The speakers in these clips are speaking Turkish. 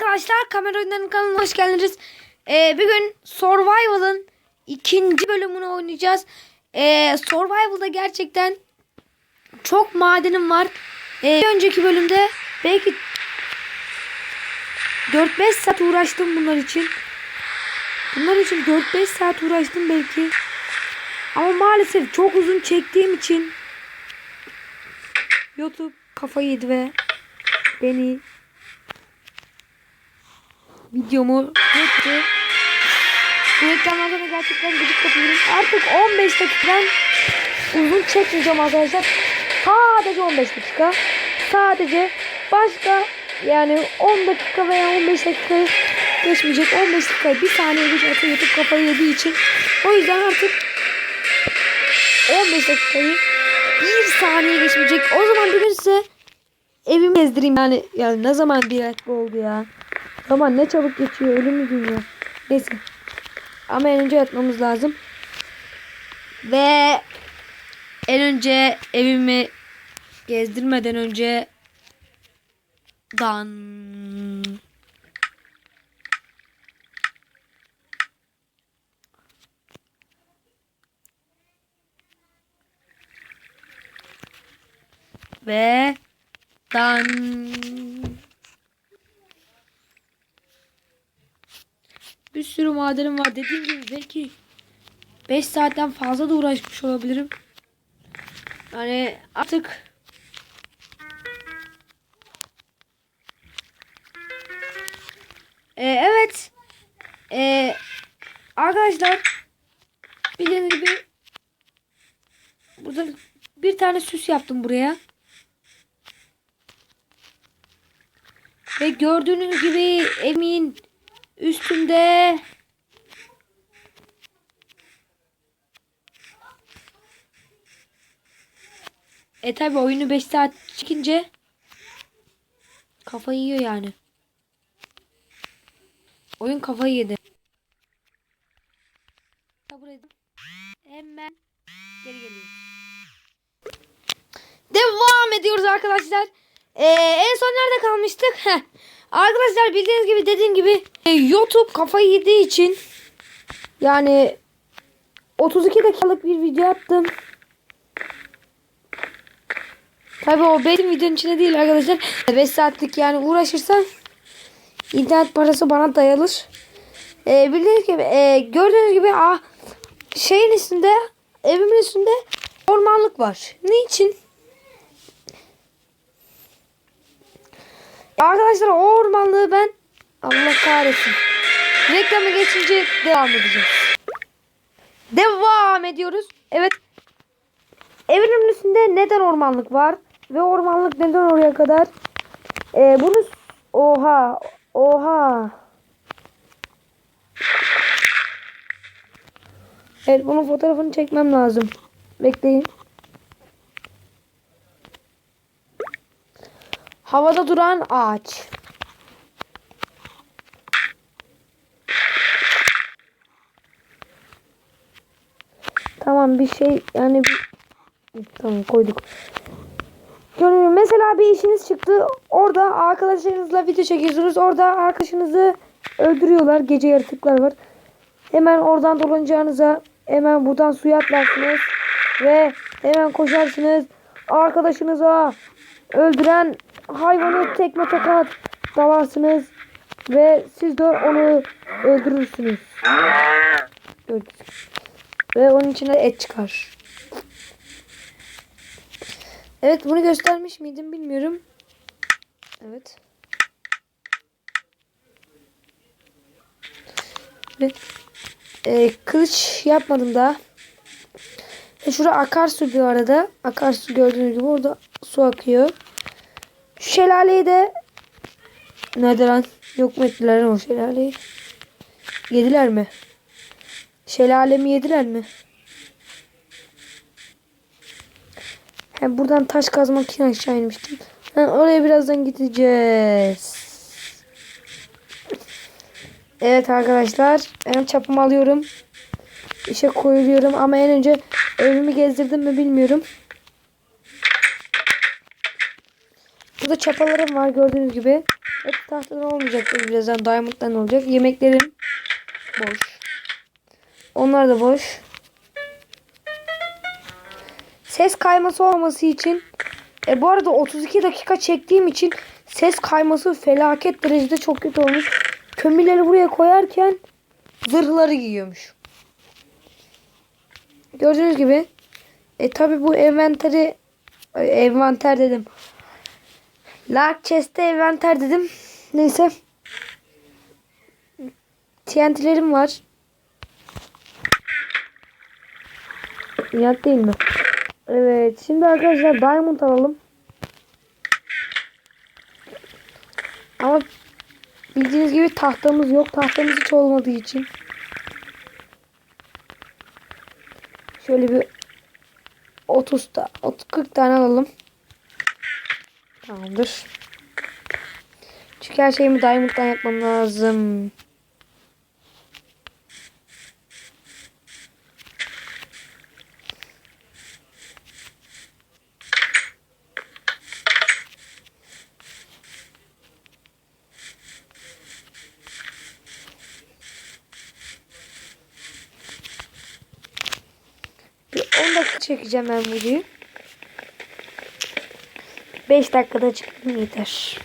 arkadaşlar kamera oyunlarının kanalına hoş geldiniz. Ee, bugün Survival'ın ikinci bölümünü oynayacağız. Ee, Survival'da gerçekten çok madenim var. Ee, önceki bölümde belki 4-5 saat uğraştım bunlar için. Bunlar için 4-5 saat uğraştım belki. Ama maalesef çok uzun çektiğim için YouTube kafayı yedi ve beni videomu yoktu. Bu reklamlardan da gerçekten gıcık kapıyorum. Artık 15 dakikadan uzun çekmeyeceğim arkadaşlar. Sadece 15 dakika. Sadece başka yani 10 dakika veya 15 dakika geçmeyecek. 15 dakika bir saniye geçerse YouTube kafayı yediği için. O yüzden artık 15 dakikayı bir saniye geçmeyecek. O zaman bugün size evimi gezdireyim. Yani, yani ne zaman bir dakika oldu ya. Zaman ne çabuk geçiyor ölümü dünya. Neyse. Ama en önce yatmamız lazım. Ve en önce evimi gezdirmeden önce dan ve dan bir sürü madenim var. Dediğim gibi belki 5 saatten fazla da uğraşmış olabilirim. Yani artık Ee, evet. Ee, arkadaşlar bildiğiniz gibi burada bir tane süs yaptım buraya. Ve gördüğünüz gibi emin üstünde E tabi oyunu 5 saat çıkınca kafayı yiyor yani. Oyun kafayı yedi. Hemen geri geliyoruz. Devam ediyoruz arkadaşlar. Ee, en son nerede kalmıştık? Arkadaşlar bildiğiniz gibi dediğim gibi e, YouTube kafayı yediği için yani 32 dakikalık bir video yaptım. Tabi o benim videonun içinde değil arkadaşlar. 5 saatlik yani uğraşırsam internet parası bana dayanır. Ee, bildiğiniz gibi e, gördüğünüz gibi ah, şeyin üstünde evimin üstünde ormanlık var. Niçin? Arkadaşlar o ormanlığı ben Allah kahretsin. Reklamı geçince devam edeceğiz. Devam ediyoruz. Evet. Evimin üstünde neden ormanlık var? Ve ormanlık neden oraya kadar? Ee, bunu oha oha. Evet bunun fotoğrafını çekmem lazım. Bekleyin. Havada duran ağaç. Tamam bir şey yani bir... Tamam koyduk. Görüyorum. Mesela bir işiniz çıktı. Orada arkadaşlarınızla video çekiyorsunuz. Orada arkadaşınızı öldürüyorlar. Gece yaratıklar var. Hemen oradan dolanacağınıza hemen buradan suya atlarsınız. Ve hemen koşarsınız. Arkadaşınıza öldüren hayvanı tekme tokat dalarsınız. Ve siz de onu öldürürsünüz. Öldürürsünüz. Ve onun içine et çıkar. Evet bunu göstermiş miydim bilmiyorum. Evet. Ve, e, kılıç yapmadım daha. E, şurada akarsu bir arada. Akarsu gördüğünüz gibi orada su akıyor. Şu şelaleyi de nerede lan? Yok mu ettiler o şelaleyi? Yediler mi? Şelalemi yediler mi? Hem buradan taş kazmak için aşağı inmiştim. Ha, oraya birazdan gideceğiz. Evet arkadaşlar. Hem çapımı alıyorum. İşe koyuluyorum ama en önce evimi gezdirdim mi bilmiyorum. Burada çapalarım var gördüğünüz gibi. Hep tahtadan olmayacak. Birazdan diamond'dan olacak. Yemeklerim boş. Onlar da boş. Ses kayması olması için e, bu arada 32 dakika çektiğim için ses kayması felaket derecede çok kötü olmuş. Kömürleri buraya koyarken zırhları giyiyormuş. Gördüğünüz gibi e tabi bu envanteri e, envanter dedim. Lark chest'te envanter dedim. Neyse. TNT'lerim var. İnat değil mi? Evet. Şimdi arkadaşlar diamond alalım. Ama bildiğiniz gibi tahtamız yok. Tahtamız hiç olmadığı için. Şöyle bir 30 ta 30 40 tane alalım. Tamamdır. Çünkü her şeyimi diamond'dan yapmam lazım. Bir 10 dakika çekeceğim ben videoyu. 5 dakikada çıktım yeter.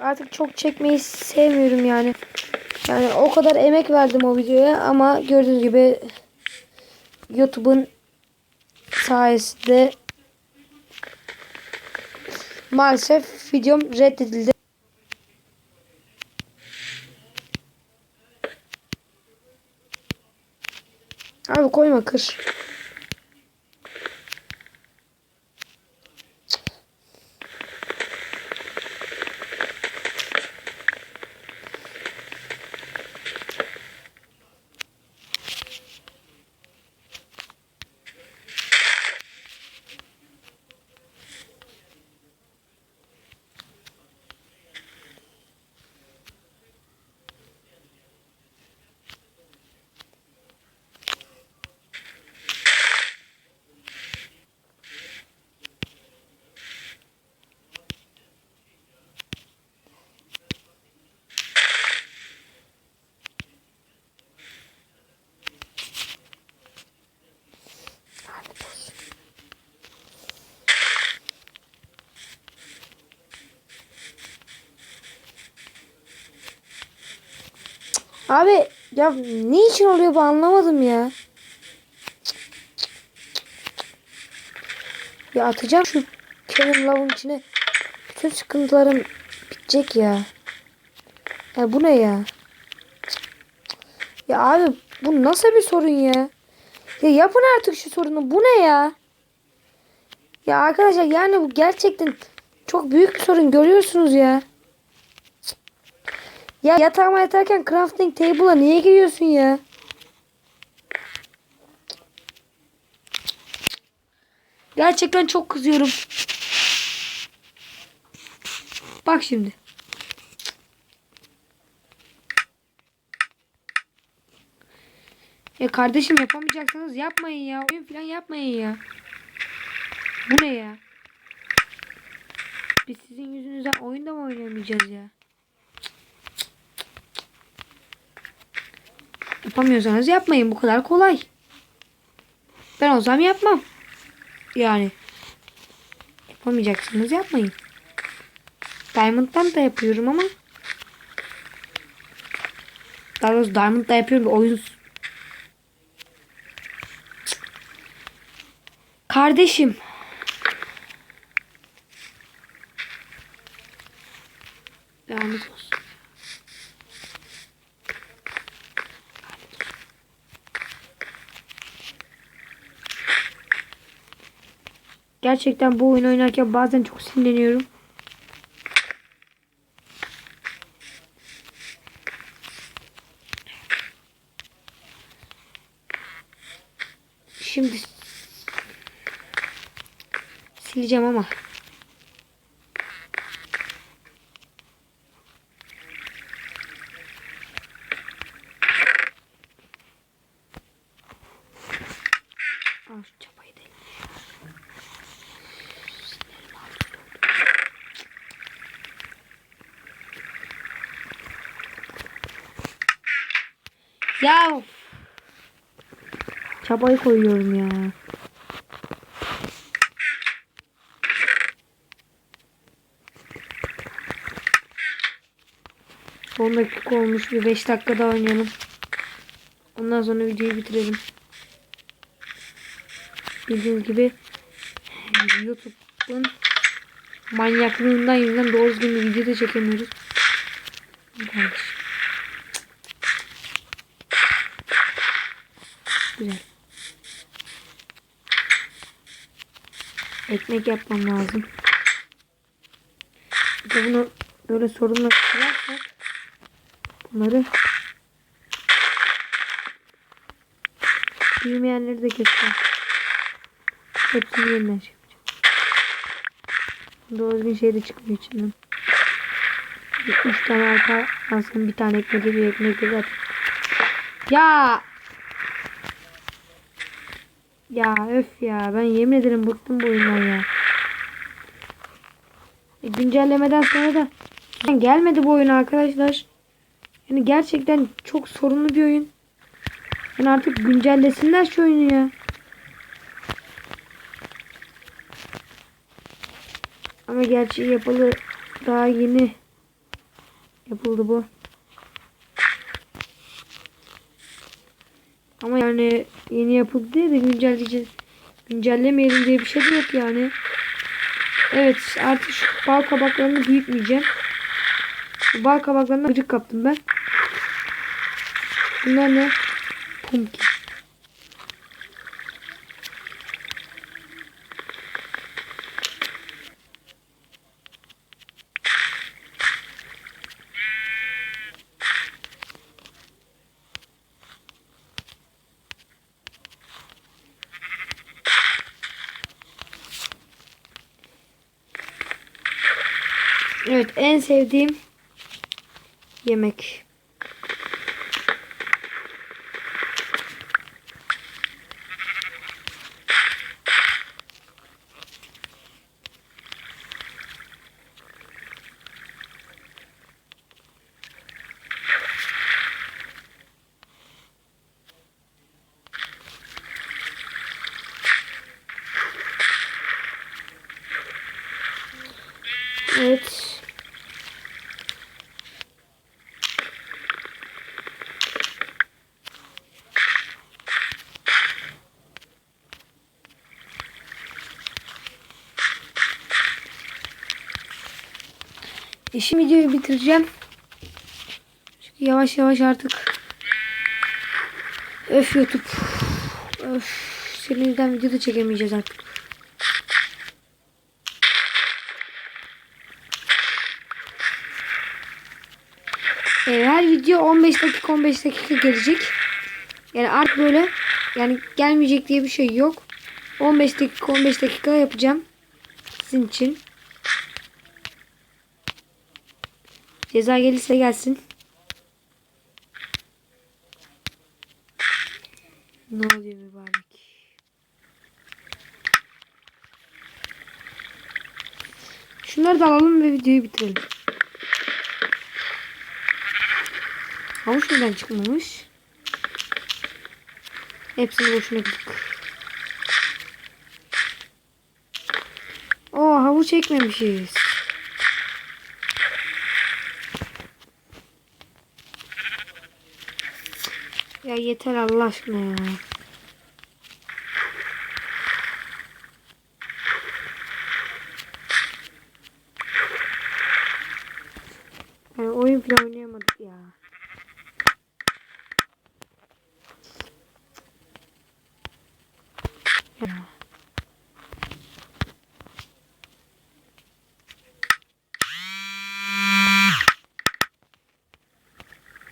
Artık çok çekmeyi sevmiyorum yani. Yani o kadar emek verdim o videoya ama gördüğünüz gibi YouTube'un sayesinde maalesef videom reddedildi. Koyma kır. Abi ya ne için oluyor bu anlamadım ya. Ya atacağım şu Kevin Love'ın içine. Bütün sıkıntılarım bitecek ya. Ya bu ne ya? Ya abi bu nasıl bir sorun ya? Ya yapın artık şu sorunu. Bu ne ya? Ya arkadaşlar yani bu gerçekten çok büyük bir sorun görüyorsunuz ya. Ya yatağıma yatarken crafting table'a niye giriyorsun ya? Gerçekten çok kızıyorum. Bak şimdi. Ya kardeşim yapamayacaksanız yapmayın ya. Oyun falan yapmayın ya. Bu ne ya? Biz sizin yüzünüzden oyunda mı oynayamayacağız ya? Yapamıyorsanız yapmayın. Bu kadar kolay. Ben olsam yapmam. Yani. Yapamayacaksınız yapmayın. Diamond'dan da yapıyorum ama. Daha doğrusu Diamond'da yapıyorum da oyun. Kardeşim. Gerçekten bu oyun oynarken bazen çok sinirleniyorum. Şimdi sileceğim ama. Al şu çapayı da. Sinirim alt üst oldu. Ya. Çabayı koyuyorum ya. Son dakika olmuş. Bir 5 dakika daha oynayalım. Ondan sonra videoyu bitirelim. Bildiğiniz gibi YouTube'un manyaklığından yüzünden doğru düzgün bir video da çekemiyoruz. Kardeşim. Güzel. Ekmek yapmam lazım. Bir de bunu böyle sorunla kırarsak bunları büyümeyenleri de keseceğim. Hepsini yeniden şey yapacağım. Doğru bir şey de çıkmıyor içinden. Üç tane arka alsam bir tane ekmek bir ekmek de zaten. Ya ya öf ya ben yemin ederim bıktım bu oyundan ya. E, güncellemeden sonra da gelmedi bu oyun arkadaşlar. Yani gerçekten çok sorunlu bir oyun. Yani artık güncellesinler şu oyunu ya. Ama gerçi yapılı daha yeni yapıldı bu. Ama yani yeni yapıldı diye de güncelleyeceğiz. Güncellemeyelim diye bir şey de yok yani. Evet artık şu bal kabaklarını büyütmeyeceğim. Bu bal kabaklarına gıcık kaptım ben. Bunlar ne? Pumpkin. Sevdiğim yemek. Evet. İşim videoyu bitireceğim. Çünkü yavaş yavaş artık Öf YouTube. Öf. Senin yüzünden video da çekemeyeceğiz artık. Ee, her video 15 dakika 15 dakika gelecek. Yani artık böyle yani gelmeyecek diye bir şey yok. 15 dakika 15 dakika yapacağım. Sizin için. Ceza gelirse gelsin. Ne oluyor mübarek? Şunları da alalım ve videoyu bitirelim. Havuç neden çıkmamış? Hepsini boşuna kırdık. Oo havuç ekmemişiz. Ya yeter Allah aşkına ya. Yani oyun bile oynayamadık ya.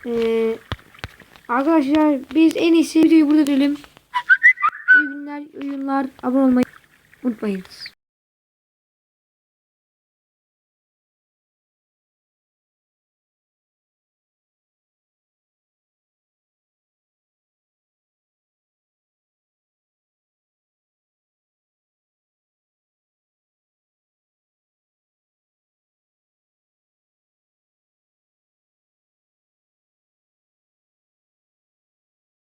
Ee, arkadaşlar biz en iyisi videoyu burada bitirelim. İyi günler, oyunlar, abone olmayı unutmayınız.